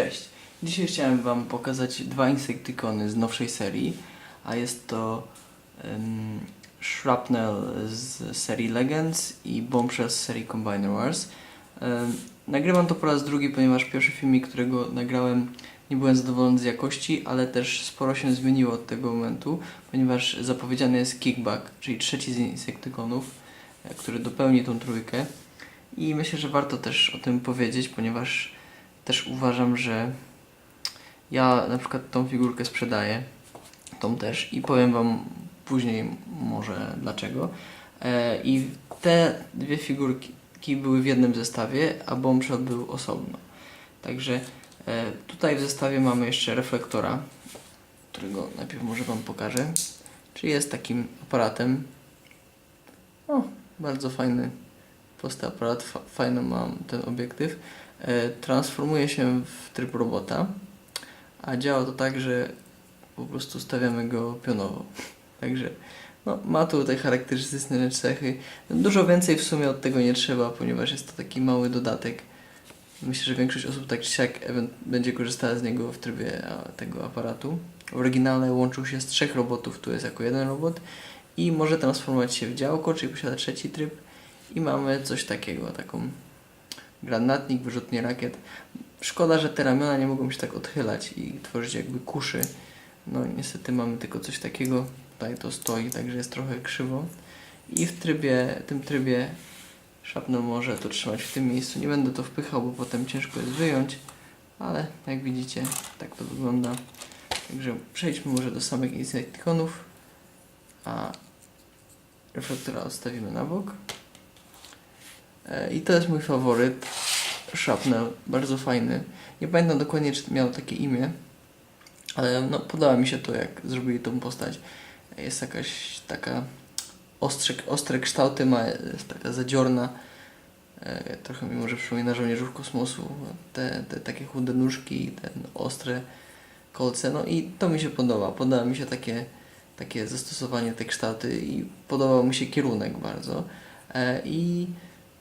Cześć! Dzisiaj chciałem Wam pokazać dwa insektykony z nowszej serii, a jest to um, Shrapnel z serii Legends i Bombshell z serii Combiner Wars. Em, nagrywam to po raz drugi, ponieważ pierwszy filmik, którego nagrałem, nie byłem zadowolony z jakości, ale też sporo się zmieniło od tego momentu, ponieważ zapowiedziany jest Kickback, czyli trzeci z insektykonów, e, który dopełni tą trójkę. I myślę, że warto też o tym powiedzieć, ponieważ też uważam, że ja na przykład tą figurkę sprzedaję, tą też i powiem Wam później może dlaczego. E, I te dwie figurki były w jednym zestawie, a Bombshell był osobno. Także e, tutaj w zestawie mamy jeszcze reflektora, którego najpierw może Wam pokażę. Czyli jest takim aparatem. O, bardzo fajny, prosty aparat, fa- fajny mam ten obiektyw. E, transformuje się w tryb robota, a działa to tak, że po prostu stawiamy go pionowo. Także no, ma tutaj charakterystyczne cechy. Dużo więcej w sumie od tego nie trzeba, ponieważ jest to taki mały dodatek. Myślę, że większość osób tak czy siak będzie korzystała z niego w trybie tego aparatu. W oryginale łączył się z trzech robotów, tu jest jako jeden robot i może transformować się w działko, czyli posiada trzeci tryb i mamy coś takiego, taką granatnik, wyrzutnie rakiet. Szkoda, że te ramiona nie mogą się tak odchylać i tworzyć jakby kuszy. No niestety mamy tylko coś takiego. Tutaj to stoi, także jest trochę krzywo. I w trybie, tym trybie szapno może to trzymać w tym miejscu. Nie będę to wpychał, bo potem ciężko jest wyjąć. Ale jak widzicie, tak to wygląda. Także przejdźmy może do samych insektykonów. A reflektora odstawimy na bok. E, I to jest mój faworyt. Shrapnel, bardzo fajny. Nie pamiętam dokładnie, czy miał takie imię, ale no, podoba mi się to, jak zrobili tą postać. Jest jakaś taka ostrze, ostre kształty, ma, jest taka zadziorna. E, trochę mi może przypomina żołnierzów kosmosu. Te, te takie chude nóżki, te ostre kolce. No i to mi się podoba. Podoba mi się takie, takie zastosowanie, te kształty i podobał mi się kierunek bardzo. E, I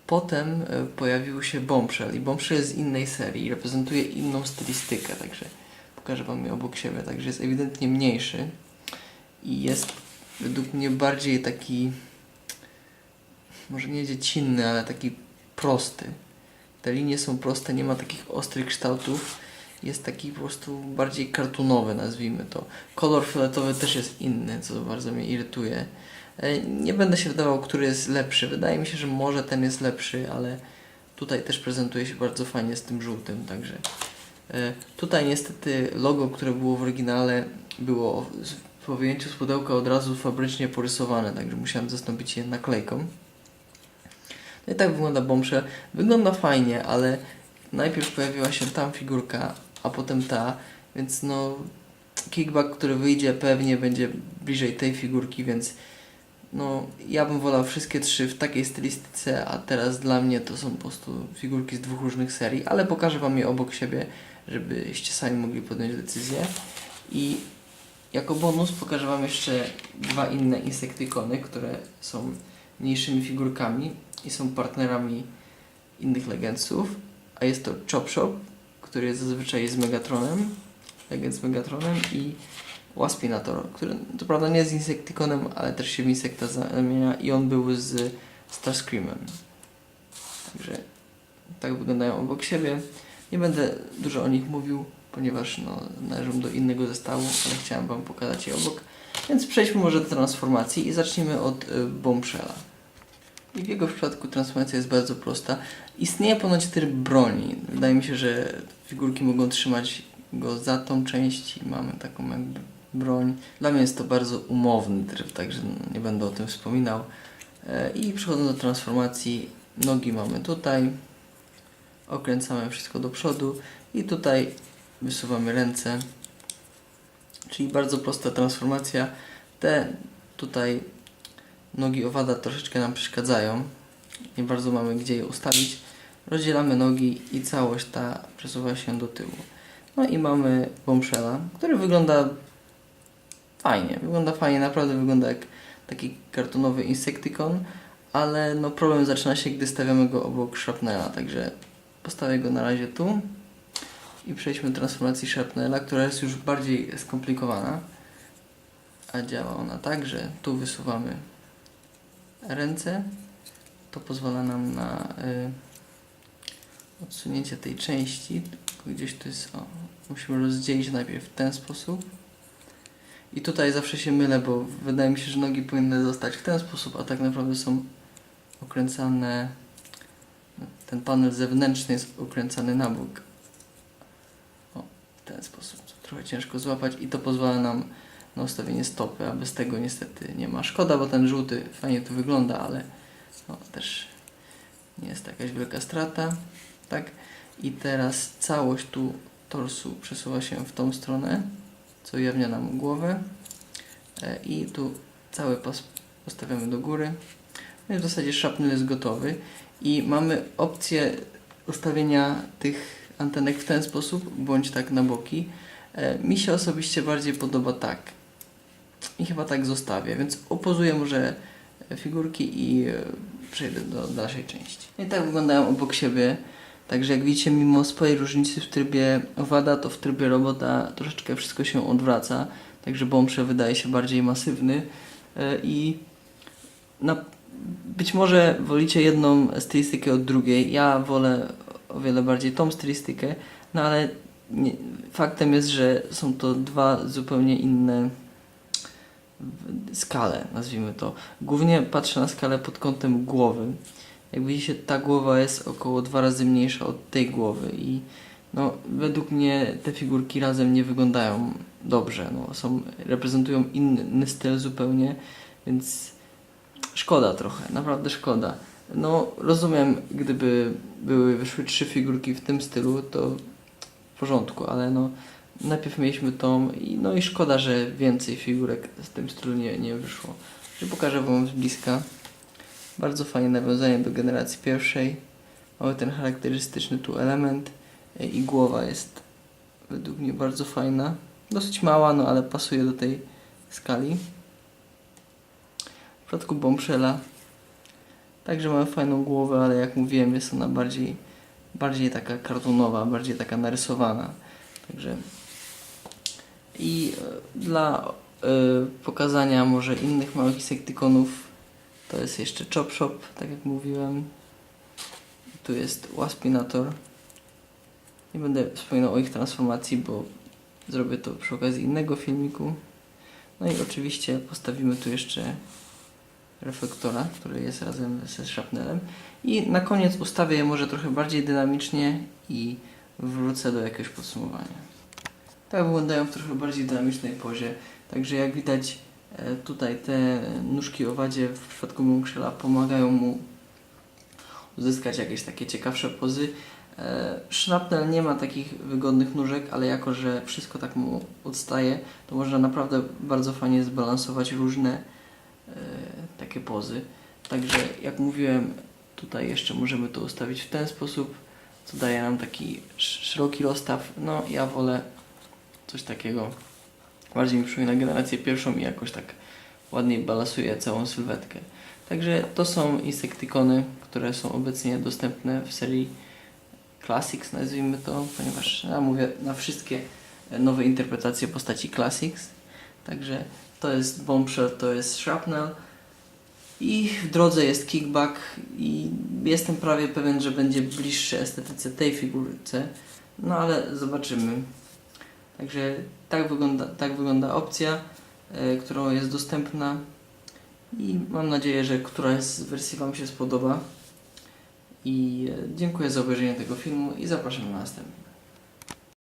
Potem e, pojawił się Bombshell i Bombshell jest z innej serii, reprezentuje inną stylistykę, także pokażę Wam je obok siebie, także jest ewidentnie mniejszy i jest według mnie bardziej taki, może nie dziecinny, ale taki prosty. Te linie są proste, nie ma takich ostrych kształtów, jest taki po prostu bardziej kartunowy, nazwijmy to. Kolor fioletowy też jest inny, co bardzo mnie irytuje. E, Nie będę się wydawał, który jest lepszy. Wydaje mi się, że może ten jest lepszy, ale tutaj też prezentuje się bardzo fajnie z tym żółtym, także e, tutaj niestety logo, które było w oryginale było po wyjęciu z pudełka od razu fabrycznie porysowane, także musiałem zastąpić je naklejką. No i tak wygląda Bombshell. Wygląda fajnie, ale najpierw pojawiła się tam figurka, a potem ta, więc no kickback, który wyjdzie pewnie będzie bliżej tej figurki, więc no, ja bym wolał wszystkie trzy w takiej stylistyce, a teraz dla mnie to są po prostu figurki z dwóch różnych serii, ale pokażę Wam je obok siebie, żebyście sami mogli podjąć decyzję. I jako bonus pokażę Wam jeszcze dwa inne insektykony, które są mniejszymi figurkami i są partnerami innych legendsów, a jest to Chop Shop, który jest zazwyczaj z Megatronem, legend z Megatronem i Waspinator, który to prawda nie jest insektykonem, ale też się w insekta zamienia i on był z Starscreamem. Także tak wyglądają obok siebie. Nie będę dużo o nich mówił, ponieważ no, należą do innego zestawu, ale chciałem Wam pokazać je obok. Więc przejdźmy może do transformacji i zacznijmy od y, Bombshella. I w jego przypadku transformacja jest bardzo prosta. Istnieje ponoć tryb broni. Wydaje mi się, że figurki mogą trzymać go za tą część i mamy taką jakby broń. Dla mnie jest to bardzo umowny tryb, także nie będę o tym wspominał. E, I przechodząc do transformacji, nogi mamy tutaj. Okręcamy wszystko do przodu i tutaj wysuwamy ręce. Czyli bardzo prosta transformacja. Te tutaj nogi owada troszeczkę nam przeszkadzają. Nie bardzo mamy gdzie je ustawić. Rozdzielamy nogi i całość ta przesuwa się do tyłu. No i mamy Bombshella, który wygląda fajnie. Wygląda fajnie, naprawdę wygląda jak taki kartonowy insektykon, ale no problem zaczyna się, gdy stawiamy go obok Shrapnela, także postawię go na razie tu I przejdźmy do transformacji Sharpnella, która jest już bardziej skomplikowana. A działa ona tak, że tu wysuwamy ręce. To pozwala nam na y, odsunięcie tej części. Gdzieś tu jest, o, musimy rozdzielić najpierw w ten sposób. I tutaj zawsze się mylę, bo wydaje mi się, że nogi powinny zostać w ten sposób, a tak naprawdę są okręcane. Ten panel zewnętrzny jest ukręcany na bok. O, w ten sposób. Trochę ciężko złapać i to pozwala nam na ustawienie stopy, a bez tego niestety nie ma. Szkoda, bo ten żółty fajnie tu wygląda, ale też nie jest jakaś wielka strata. Tak? I teraz całość tu torsu przesuwa się w tą stronę, co ujawnia nam głowę. E, I tu cały pas postawiamy do góry. No i w zasadzie szapnel jest gotowy. I mamy opcję ustawienia tych antenek w ten sposób, bądź tak na boki. E, Mi się osobiście bardziej podoba tak. I chyba tak zostawię, więc opozuję może figurki i e, przejdę do dalszej części. I tak wyglądają obok siebie. Także jak widzicie, mimo swojej różnicy w trybie owada, to w trybie robota troszeczkę wszystko się odwraca. Także Bombshell wydaje się bardziej masywny e, i na, być może wolicie jedną stylistykę od drugiej. Ja wolę o wiele bardziej tą stylistykę, no ale nie, faktem jest, że są to dwa zupełnie inne skale, nazwijmy to. Głównie patrzę na skalę pod kątem głowy. Jak widzicie, ta głowa jest około dwa razy mniejsza od tej głowy i no, według mnie te figurki razem nie wyglądają dobrze. No, są, reprezentują inny styl zupełnie, więc szkoda trochę, naprawdę szkoda. No, rozumiem, gdyby były, wyszły trzy figurki w tym stylu, to w porządku, ale no, najpierw mieliśmy tą i no i szkoda, że więcej figurek z tym stylu nie, nie wyszło. Że pokażę Wam z bliska. Bardzo fajne nawiązanie do generacji pierwszej. Mamy ten charakterystyczny tu element e, i głowa jest według mnie bardzo fajna. Dosyć mała, no ale pasuje do tej skali. W przypadku Bombshella także mamy fajną głowę, ale jak mówiłem jest ona bardziej, bardziej taka kartonowa, bardziej taka narysowana. Także i e, dla e, pokazania może innych małych insektykonów to jest jeszcze Chop Shop, tak jak mówiłem. Tu jest Waspinator. Nie będę wspominał o ich transformacji, bo zrobię to przy okazji innego filmiku. No i oczywiście postawimy tu jeszcze reflektora, który jest razem ze szapnelem. I na koniec ustawię je może trochę bardziej dynamicznie i wrócę do jakiegoś podsumowania. Tak wyglądają w trochę bardziej dynamicznej pozie. Także jak widać tutaj te nóżki owadzie w przypadku Bombshella pomagają mu uzyskać jakieś takie ciekawsze pozy. E, Shrapnel nie ma takich wygodnych nóżek, ale jako, że wszystko tak mu odstaje, to można naprawdę bardzo fajnie zbalansować różne e, takie pozy. Także jak mówiłem, tutaj jeszcze możemy to ustawić w ten sposób, co daje nam taki sz- szeroki rozstaw. No ja wolę coś takiego. Bardziej mi przypomina generację pierwszą i jakoś tak ładniej balansuje całą sylwetkę. Także to są insektykony, które są obecnie dostępne w serii Classics, nazwijmy to, ponieważ ja mówię na wszystkie nowe interpretacje postaci Classics. Także to jest Bombshell, to jest Shrapnel i w drodze jest Kickback i jestem prawie pewien, że będzie bliższy estetyce tej figurce, no ale zobaczymy. Także tak wygląda, tak wygląda opcja, e, którą jest dostępna i mam nadzieję, że któraś z wersji Wam się spodoba. I e, dziękuję za obejrzenie tego filmu i zapraszam na następny.